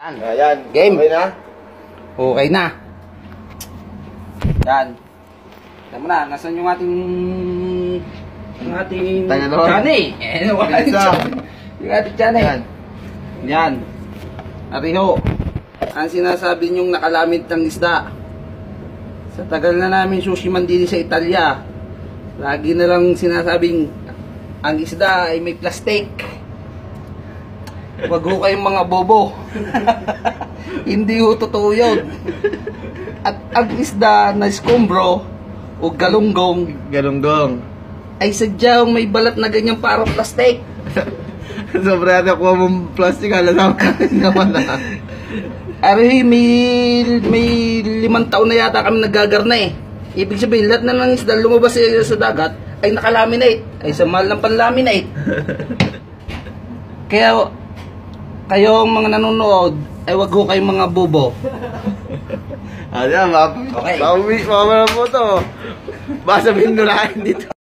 Yan. Ayan. Game. Okay na? Okay na. Yan. Tama na, nasan yung ating yung ating Tanganon. Chani? Eh, wala yung. Chani. Yung ating Chani. Ayan. Yan. Ariho. Ang sinasabi niyong nakalamit ng isda. Sa tagal na namin sushi man din sa Italia, lagi na lang sinasabing ang isda ay may plastic. Wag ho kayong mga bobo. Hindi ho totoo yun. At ang isda na skombro o galunggong Galunggong. ay sadyang may balat na ganyan parang plastic. Sobra na kuha mong plastic, alam na naman na. Ari, may, may limang taon na yata kami nagagarna eh. Ibig sabihin, lahat na ng isda lumabas sa, sa dagat ay nakalaminate. Ay sa mahal ng panlaminate. Kaya, kayong mga nanonood, ay wag ho kayong mga bobo. Ayan, map. Okay. Pauwi, mama na po to. Nyo na dito.